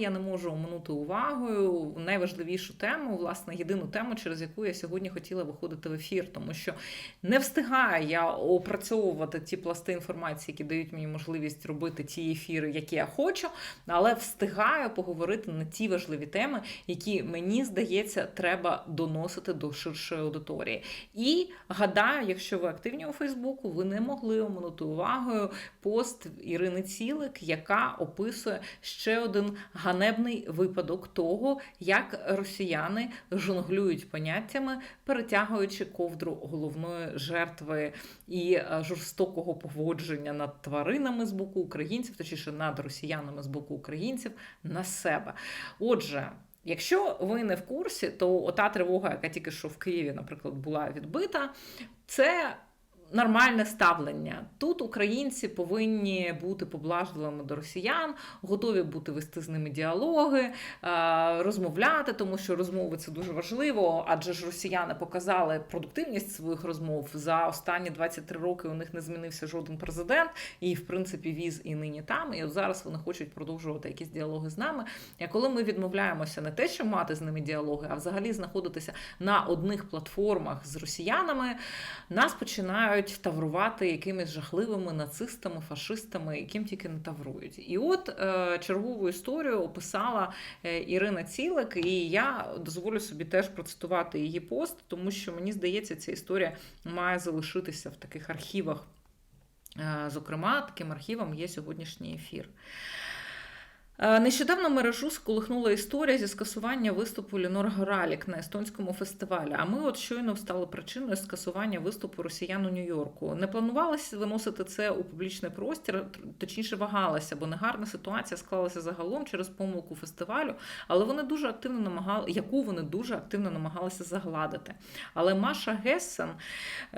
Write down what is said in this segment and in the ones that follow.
Я не можу оминути увагою найважливішу тему, власне, єдину тему, через яку я сьогодні хотіла виходити в ефір, тому що не встигаю я опрацьовувати ті пласти інформації, які дають мені можливість робити ті ефіри, які я хочу, але встигаю поговорити на ті важливі теми, які мені здається, треба доносити до ширшої аудиторії. І гадаю, якщо ви активні у Фейсбуку, ви не могли оминути увагою пост Ірини Цілик, яка описує ще один ганебний випадок того, як росіяни жонглюють поняттями, перетягуючи ковдру головної жертви і е, жорстокого поводження над тваринами з боку українців, точніше над росіянами з боку українців на себе. Отже. Якщо ви не в курсі, то ота тривога, яка тільки що в Києві, наприклад, була відбита, це нормальне ставлення. Тут українці повинні бути поблажливими до росіян, готові бути вести з ними діалоги, е, розмовляти, тому що розмови це дуже важливо, адже ж росіяни показали продуктивність своїх розмов за останні 23 роки. У них не змінився жоден президент, і в принципі віз і нині там. І от зараз вони хочуть продовжувати якісь діалоги з нами. І коли ми відмовляємося не те, що мати з ними діалоги, а взагалі знаходитися на одних платформах з росіянами, нас починають таврувати якимись жахливими нацистами, фашистами, яким тільки не таврують. І от е, чергову історію описала е, Ірина Цілик, і я дозволю собі теж процитувати її пост, тому що мені здається, ця історія має залишитися в таких архівах. Е, Зокрема, таким архівом є сьогоднішній ефір. Е, Нещодавно мережу сколихнула історія зі скасування виступу Лінор Горалік на естонському фестивалі. А ми от щойно стали причиною скасування виступу росіян у Нью-Йорку. Не планувалося виносити це у публічний простір, точніше вагалася, бо негарна ситуація склалася загалом через помилку фестивалю, але вони дуже активно намагали, яку вони дуже активно намагалися загладити. Але Маша Гессен,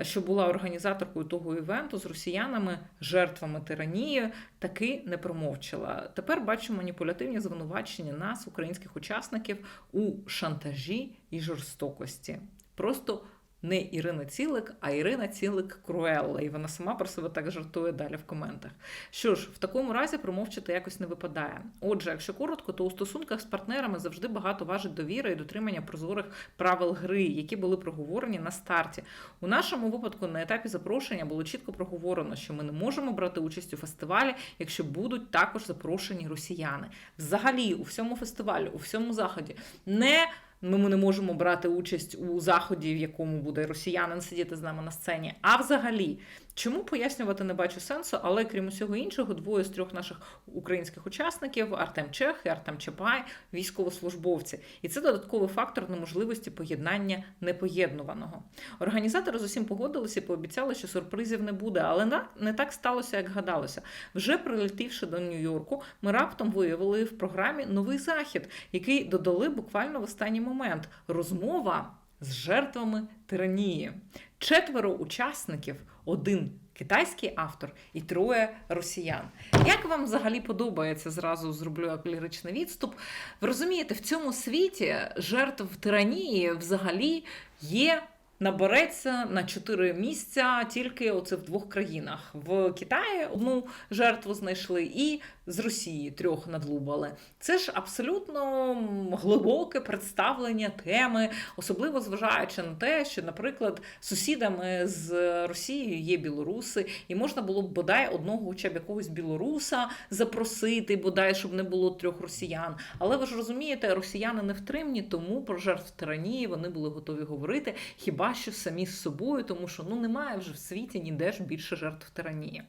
що була організаторкою того івенту з росіянами, жертвами тиранії, таки не промовчала. Тепер бачимо маніпулятивні звинувачення нас, українських учасників, у шантажі і жорстокості. Просто не Ірина Цілик, а Ірина Цілик Круелла. І вона сама про себе так жартує далі в коментах. Що ж, в такому разі промовчати якось не випадає. Отже, якщо коротко, то у стосунках з партнерами завжди багато важить довіра і дотримання прозорих правил гри, які були проговорені на старті. У нашому випадку на етапі запрошення було чітко проговорено, що ми не можемо брати участь у фестивалі, якщо будуть також запрошені росіяни. Взагалі, у всьому фестивалі, у всьому заході не ми не можемо брати участь у заході, в якому буде росіянин сидіти з нами на сцені. А взагалі, чому пояснювати не бачу сенсу, але крім усього іншого, двоє з трьох наших українських учасників Артем Чех і Артем Чапай, військовослужбовці. І це додатковий фактор неможливості поєднання непоєднуваного. Організатори з усім погодилися і пообіцяли, що сюрпризів не буде, але не так сталося, як гадалося. Вже прилетівши до Нью-Йорку, ми раптом виявили в програмі новий захід, який додали буквально в останній момент розмова з жертвами тиранії. Четверо учасників, один китайський автор і троє росіян. Як вам взагалі подобається? Зразу зроблю ліричний відступ. Ви розумієте, в цьому світі жертв тиранії взагалі є. Набереться на чотири місця тільки оце в двох країнах. В Китаї одну жертву знайшли, і з Росії трьох надлубали. Це ж абсолютно глибоке представлення теми, особливо зважаючи на те, що, наприклад, сусідами з Росією є білоруси, і можна було б бодай одного, хоча б якогось білоруса запросити, бодай, щоб не було трьох росіян. Але ви ж розумієте, росіяни не втримні, тому про жертв тиранії вони були готові говорити. Хіба що самі з собою, тому що ну немає вже в світі ніде ж більше жертв тиранії.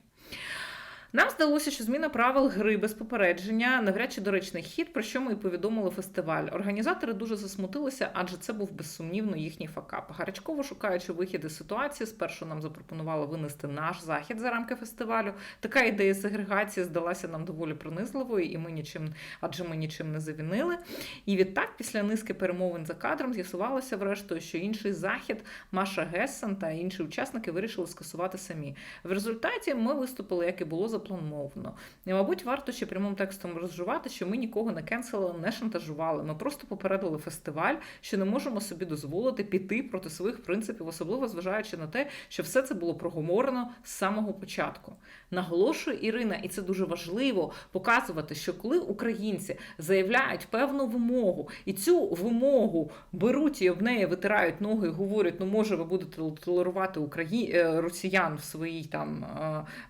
Нам здалося, що зміна правил гри без попередження навряд чи доречний хід, про що ми і повідомили фестиваль. Організатори дуже засмутилися, адже це був безсумнівно їхній факап. Гарячково шукаючи вихід із ситуації, спершу нам запропонували винести наш захід за рамки фестивалю. Така ідея сегрегації здалася нам доволі принизливою, і ми нічим, адже ми нічим не завінили. І відтак, після низки перемовин за кадром, з'ясувалося врештою, що інший захід Маша Гессен та інші учасники вирішили скасувати самі. В результаті ми виступили, як і було позаплановано. І, мабуть, варто ще прямим текстом розживати, що ми нікого не кенселили, не шантажували. Ми просто попередили фестиваль, що не можемо собі дозволити піти проти своїх принципів, особливо зважаючи на те, що все це було проговорено з самого початку. Наголошує Ірина, і це дуже важливо показувати, що коли українці заявляють певну вимогу, і цю вимогу беруть і об неї витирають ноги і говорять, ну може ви будете толерувати Украї... Е, росіян в своїй там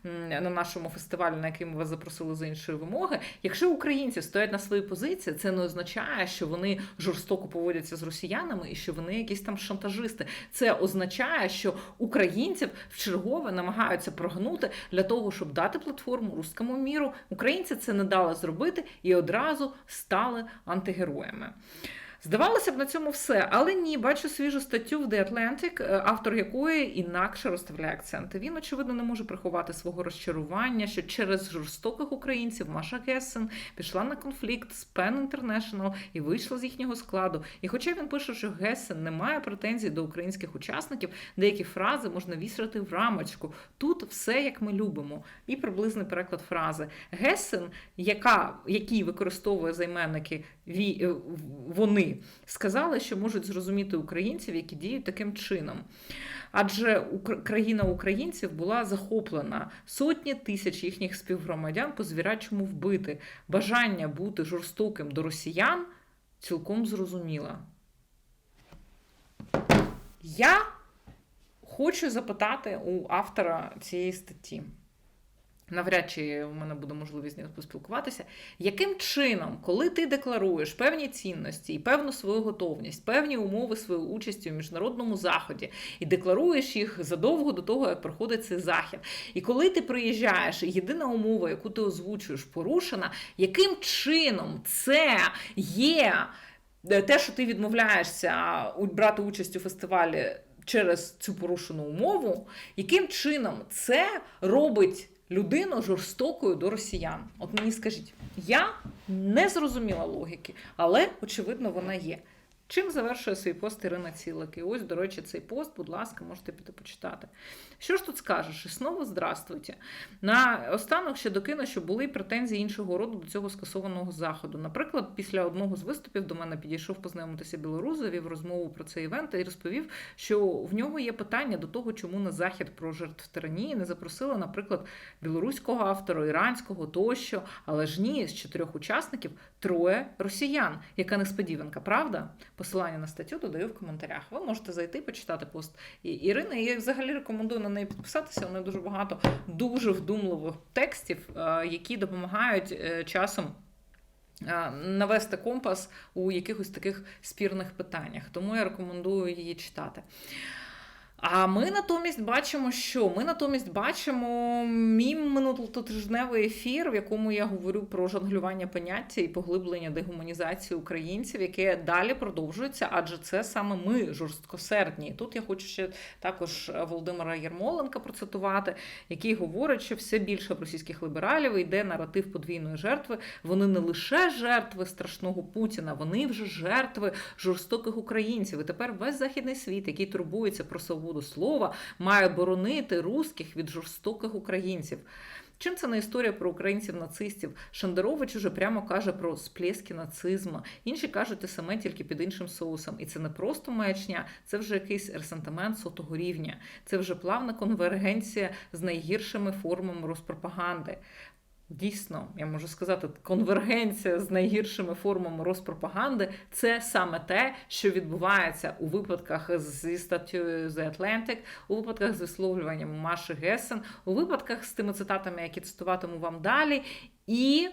е, на нашому фестивалі, на який ми вас запросили за іншої вимоги. Якщо українці стоять на своїй позиції, це не означає, що вони жорстоко поводяться з росіянами і що вони якісь там шантажисти. Це означає, що українців в чергове намагаються прогнути для того, щоб дати платформу руському міру. Українці це не дали зробити і одразу стали антигероями. Здавалося б, на цьому все, але ні, бачу свіжу статтю в The Atlantic, е, автор якої інакше розставляє акценти. Він, очевидно, не може приховати свого розчарування, що через жорстоких українців Маша Гессен пішла на конфлікт з Penn International і вийшла з їхнього складу. І хоча він пише, що Гессен не має претензій до українських учасників, деякі фрази можна вісрати в рамочку. Тут все як ми любимо. І приблизний переклад фрази Гессен, яка який використовує займенники е, вони сказали, що можуть зрозуміти українців, які діють таким чином. Адже країна українців була захоплена сотні тисяч їхніх співгромадян по звірячому вбити. Бажання бути жорстоким до росіян цілком зрозуміла. Я хочу запитати у автора цієї статті навряд чи у мене буде можливість з ним поспілкуватися. Яким чином, коли ти декларуєш певні цінності і певну свою готовність, певні умови своєї участі у міжнародному заході, і декларуєш їх задовго до того, як проходить цей захід, і коли ти приїжджаєш, і єдина умова, яку ти озвучуєш, порушена, яким чином це є е, те, що ти відмовляєшся брати участь у фестивалі через цю порушену умову, яким чином це робить людину жорстокою до росіян. От мені скажіть, я не зрозуміла логіки, але очевидно вона є. Чим завершує свій пост Ірина Цілик? І ось, до речі, цей пост, будь ласка, можете піти почитати. Що ж тут скажеш? І знову здравствуйте. На останок ще докину, що були претензії іншого роду до цього скасованого заходу. Наприклад, після одного з виступів до мене підійшов познайомитися білорус, завів розмову про цей івент і розповів, що в нього є питання до того, чому на захід про жертв тиранії не запросили, наприклад, білоруського автора, іранського тощо, але ж ні, з чотирьох учасників троє росіян. Яка несподіванка, правда? Посилання на статтю додаю в коментарях. Ви можете зайти почитати пост Ірини. Я взагалі рекомендую на неї підписатися. У неї дуже багато дуже вдумливих текстів, е, які допомагають е, часом. Е, навести компас у якихось таких спірних питаннях, тому я рекомендую її читати. А ми натомість бачимо, що ми натомість бачимо мій минулотижневий ефір, в якому я говорю про жонглювання поняття і поглиблення дегуманізації українців, яке далі продовжується, адже це саме ми жорсткосердні. тут я хочу ще також Володимира Єрмоленка процитувати, який говорить, що все більше російських лібералів йде наратив подвійної жертви. Вони не лише жертви страшного Путіна, вони вже жертви жорстоких українців. І тепер весь західний світ, який турбується про свободу свободу слова, має боронити русських від жорстоких українців. Чим це не історія про українців-нацистів? Шандерович уже прямо каже про сплески нацизму. Інші кажуть те саме тільки під іншим соусом. І це не просто маячня, це вже якийсь ресентимент сотого рівня. Це вже плавна конвергенція з найгіршими формами розпропаганди. Дійсно, я можу сказати, конвергенція з найгіршими формами розпропаганди це саме те, що відбувається у випадках зі статтєю The Atlantic, у випадках з висловлюванням Маші Гесен, у випадках з тими цитатами, які цитуватиму вам далі. І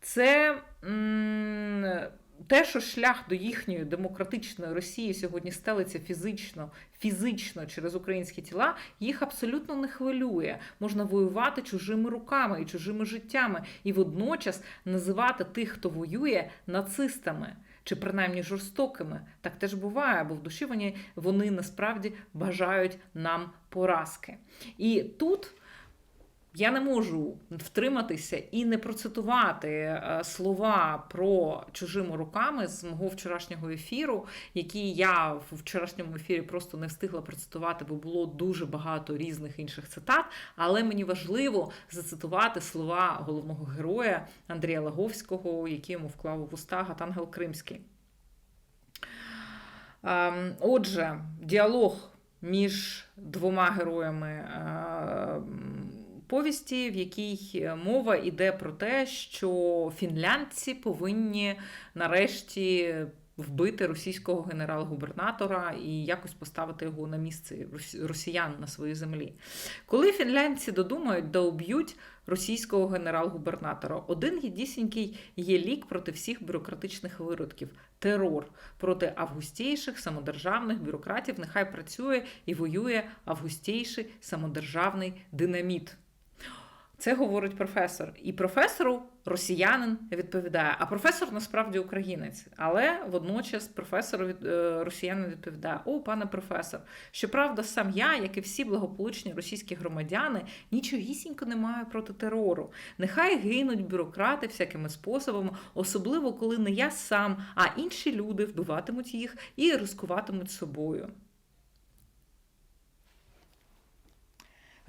це. М- те, що шлях до їхньої демократичної Росії сьогодні стелиться фізично, фізично через українські тіла, їх абсолютно не хвилює. Можна воювати чужими руками і чужими життями, і водночас називати тих, хто воює, нацистами. Чи принаймні жорстокими, так теж буває, бо в душі вони, вони насправді бажають нам поразки. І тут я не можу втриматися і не процитувати е, слова про чужими руками з мого вчорашнього ефіру, які я в вчорашньому ефірі просто не встигла процитувати, бо було дуже багато різних інших цитат. Але мені важливо зацитувати слова головного героя Андрія Лаговського, які йому вклав у вуста Гатангел Кримський. Ем, отже, діалог між двома героями ем, повісті, в якій мова йде про те, що фінлянці повинні нарешті вбити російського генерал-губернатора і якось поставити його на місце росіян на своїй землі. Коли фінлянці додумають, да уб'ють російського генерал-губернатора, один єдісінький є лік проти всіх бюрократичних виродків терор проти августійших самодержавних бюрократів. Нехай працює і воює августійший самодержавний динаміт. Це говорить професор. І професору росіянин відповідає. А професор насправді українець. Але водночас професор від е, росіянин відповідає: О, пане професор, щоправда, сам я, як і всі благополучні російські громадяни, нічогісінько не маю проти терору. Нехай гинуть бюрократи всякими способами, особливо коли не я сам, а інші люди вбиватимуть їх і рискуватимуть собою.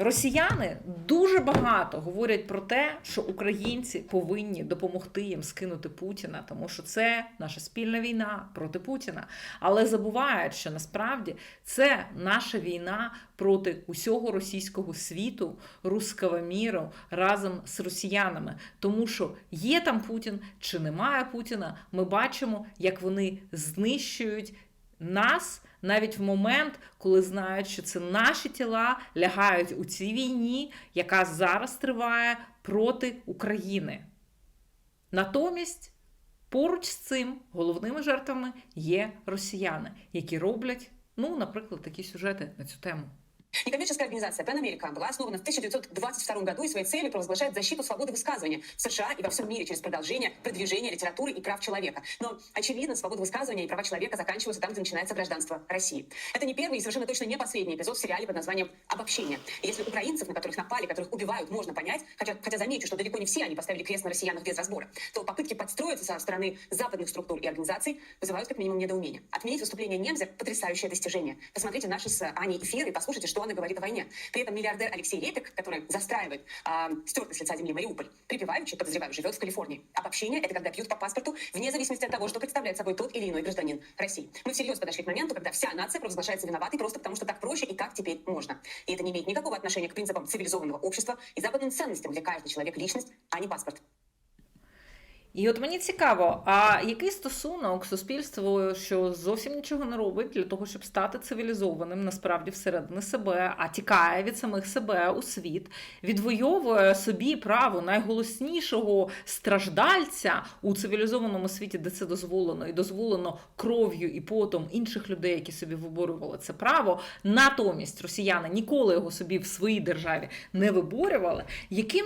Росіяни дуже багато говорять про те, що українці повинні допомогти їм скинути Путіна, тому що це наша спільна війна проти Путіна. Але забувають, що насправді це наша війна проти усього російського світу, руского міру разом з росіянами. Тому що є там Путін чи немає Путіна, ми бачимо, як вони знищують нас навіть в момент, коли знають, що це наші тіла лягають у цій війні, яка зараз триває проти України. Натомість поруч з цим головними жертвами є росіяни, які роблять, ну, наприклад, такі сюжети на цю тему. Некоммерческая организация Pan American была основана в 1922 году и своей целью провозглашает защиту свободы высказывания в США и во всем мире через продолжение продвижение литературы и прав человека. Но, очевидно, свобода высказывания и права человека заканчиваются там, где начинается гражданство России. Это не первый и совершенно точно не последний эпизод в сериале под названием «Обобщение». И если украинцев, на которых напали, которых убивают, можно понять, хотя, хотя замечу, что далеко не все они поставили крест на россиянах без разбора, то попытки подстроиться со стороны западных структур и организаций вызывают как минимум недоумение. Отменить выступление немца – потрясающее достижение. Посмотрите наши с Аней эфиры и послушайте, что она говорит о войне. При этом миллиардер Алексей Репик, который застраивает э, стертый с лица земли Мариуполь, припеваючи, подозреваю, живет в Калифорнии. Обобщение – это когда пьют по паспорту, вне зависимости от того, что представляет собой тот или иной гражданин России. Мы всерьез подошли к моменту, когда вся нация провозглашается виноватой просто потому, что так проще и как теперь можно. И это не имеет никакого отношения к принципам цивилизованного общества и западным ценностям, где каждый человек – личность, а не паспорт. І от мені цікаво, а який стосунок суспільству, що зовсім нічого не робить для того, щоб стати цивілізованим, насправді всередині себе, а тікає від самих себе у світ, відвоює собі право найголоснішого страждальця у цивілізованому світі, де це дозволено, і дозволено кров'ю і потом інших людей, які собі виборювали це право. Натомість росіяни ніколи його собі в своїй державі не виборювали. Яким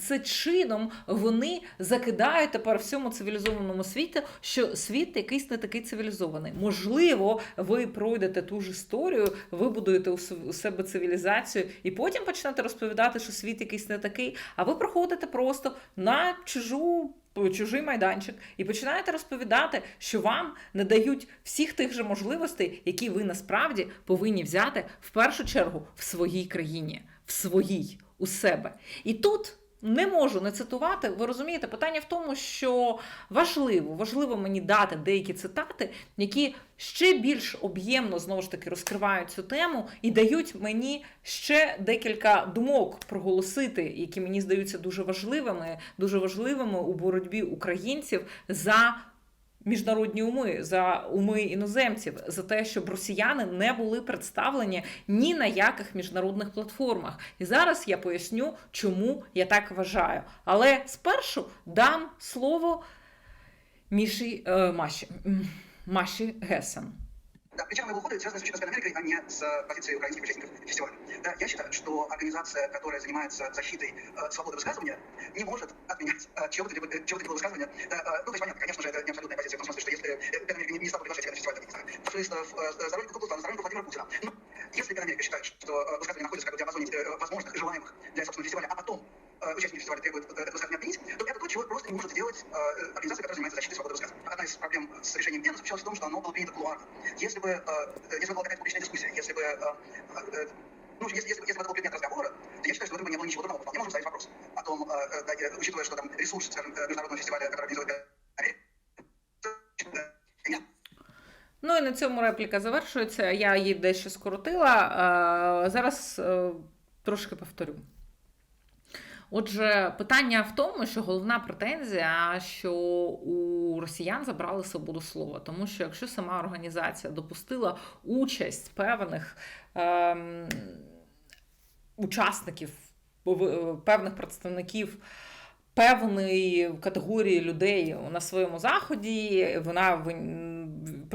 це чином вони закидають? Тепер всьому цивілізованому світі, що світ якийсь не такий цивілізований. Можливо, ви пройдете ту ж історію, вибудуєте у себе цивілізацію, і потім почнете розповідати, що світ якийсь не такий, а ви проходите просто на чужу. Чужий майданчик і починаєте розповідати, що вам не дають всіх тих же можливостей, які ви насправді повинні взяти в першу чергу в своїй країні, в своїй у себе. І тут не можу не цитувати. Ви розумієте, питання в тому, що важливо, важливо мені дати деякі цитати, які ще більш об'ємно знову ж таки розкривають цю тему і дають мені ще декілька думок проголосити, які мені здаються дуже важливими, дуже важливими у боротьбі українців за міжнародні уми, за уми іноземців, за те, щоб росіяни не були представлені ні на яких міжнародних платформах. І зараз я поясню, чому я так вважаю. Але спершу дам слово Міші е, Маші, Маші Гесен. Да, причина моего ухода связана исключительно с Америкой, а не с позицией украинских участников фестиваля. Да, я считаю, что организация, которая занимается защитой э, свободы высказывания, не может отменять э, чего-то либо, чего либо высказывания. Да, э, ну, то есть понятно, конечно же, это не абсолютная позиция, в том смысле, что если э, Америка не, не стала приглашать на фестиваль, там, фашистов, э, сторонников Куклуса, сторонников Владимира Путина. Но если Америка считает, что э, высказывания находятся как бы в диапазоне э, возможных, желаемых для собственного фестиваля, а Э, участники фестиваля требуют этого высказывания отменить, то это то, чего просто не может сделать э, организация, которая занимается защитой свободы высказывания. Одна из проблем с решением Вены заключалась в том, что оно было принято кулуарно. Если бы, э, если бы была какая-то публичная дискуссия, если бы ну, если, если, если бы это был предмет разговора, то я считаю, что в этом не было ничего дурного. Вполне можем задать вопрос о том, э, учитывая, что там ресурс, скажем, международного фестиваля, который организует Ну і на цьому репліка завершується. Я її дещо скоротила. Зараз трошки повторю. Отже, питання в тому, що головна претензія, що у росіян забрали свободу слова, тому що якщо сама організація допустила участь певних ем, учасників, певних представників певної категорії людей на своєму заході, вона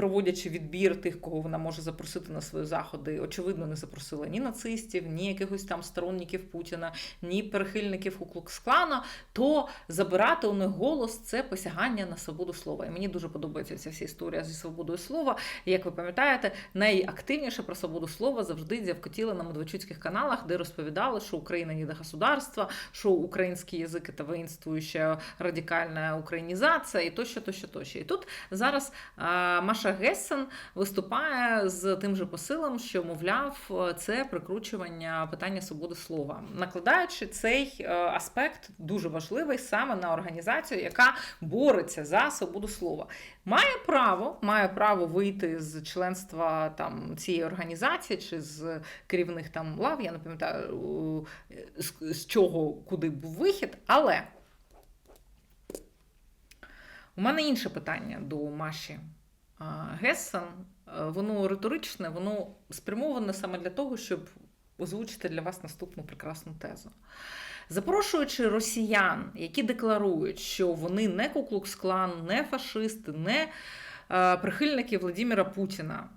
проводячи відбір тих, кого вона може запросити на свої заходи, очевидно, не запросила ні нацистів, ні якихось там сторонників Путіна, ні прихильників Уклукс-клана, то забирати у них голос це посягання на свободу слова. І мені дуже подобається ця вся історія зі свободою слова. Як ви пам'ятаєте, найактивніше про свободу слова завжди дзявкотіли на медведчуцьких каналах, де розповідали, що Україна не до государства, що український язик це воїнствуюча радикальна українізація, і тощо, тощо, тощо. І тут зараз а, Маша Гессен виступає з тим же посилом, що мовляв, це прикручування питання свободи слова, накладаючи цей е, аспект дуже важливий саме на організацію, яка бореться за свободу слова. Має право, має право вийти з членства там цієї організації чи з керівних там лав. Я не пам'ятаю з, з чого куди був вихід, але у мене інше питання до Маші Гессен. Воно риторичне, воно спрямоване саме для того, щоб озвучити для вас наступну прекрасну тезу. Запрошуючи росіян, які декларують, що вони не Куклукс-клан, не фашисти, не е, прихильники Владимира Путіна,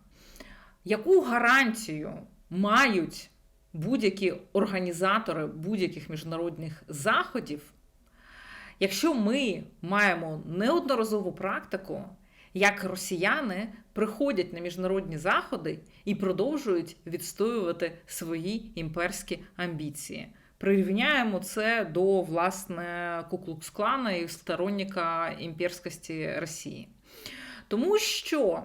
яку гарантію мають будь-які організатори будь-яких міжнародних заходів, якщо ми маємо неодноразову практику, як росіяни приходять на міжнародні заходи і продовжують відстоювати свої імперські амбіції. Прирівняємо це до власне Куклукс-клана і сторонника імперськості Росії. Тому що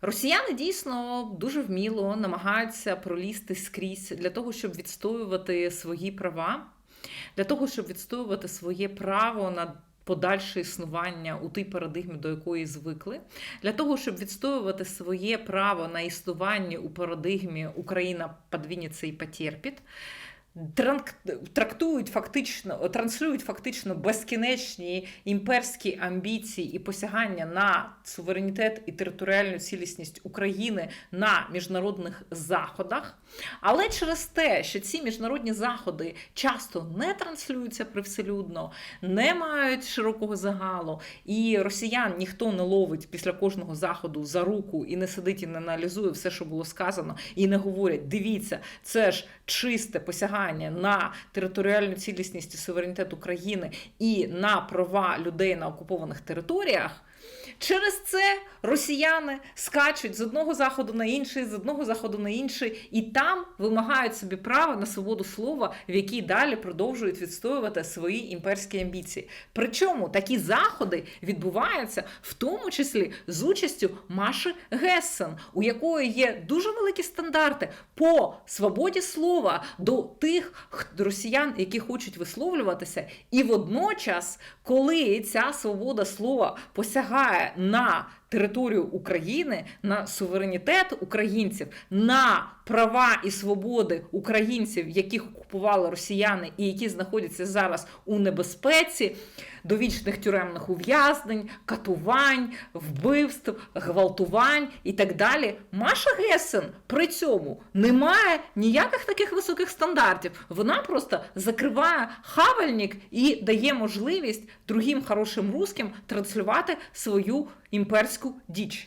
Росіяни дійсно дуже вміло намагаються пролізти скрізь для того, щоб відстоювати свої права, для того, щоб відстоювати своє право на подальше існування у тій парадигмі, до якої звикли, для того, щоб відстоювати своє право на існування у парадигмі Україна подвінеться і потерпить. Трактують фактично, транслюють фактично безкінечні імперські амбіції і посягання на суверенітет і територіальну цілісність України на міжнародних заходах. Але через те, що ці міжнародні заходи часто не транслюються привселюдно, не мають широкого загалу, і росіян ніхто не ловить після кожного заходу за руку і не сидить і не аналізує все, що було сказано, і не говорять: дивіться, це ж чисте посягання на територіальну цілісність і суверенітет України і на права людей на окупованих територіях. Через це росіяни скачуть з одного заходу на інший, з одного заходу на інший, і там вимагають собі права на свободу слова, в якій далі продовжують відстоювати свої імперські амбіції. Причому такі заходи відбуваються в тому числі з участю Маші Гессен, у якої є дуже великі стандарти по свободі слова до тих росіян, які хочуть висловлюватися, і водночас, коли ця свобода слова посягає на територію України, на суверенітет українців, на права і свободи українців, яких окупували росіяни і які знаходяться зараз у небезпеці, довічних тюремних ув'язнень, катувань, вбивств, гвалтувань і так далі. Маша Гесен при цьому не має ніяких таких високих стандартів. Вона просто закриває хавальник і дає можливість другим хорошим русським транслювати свою impersku, dzicz.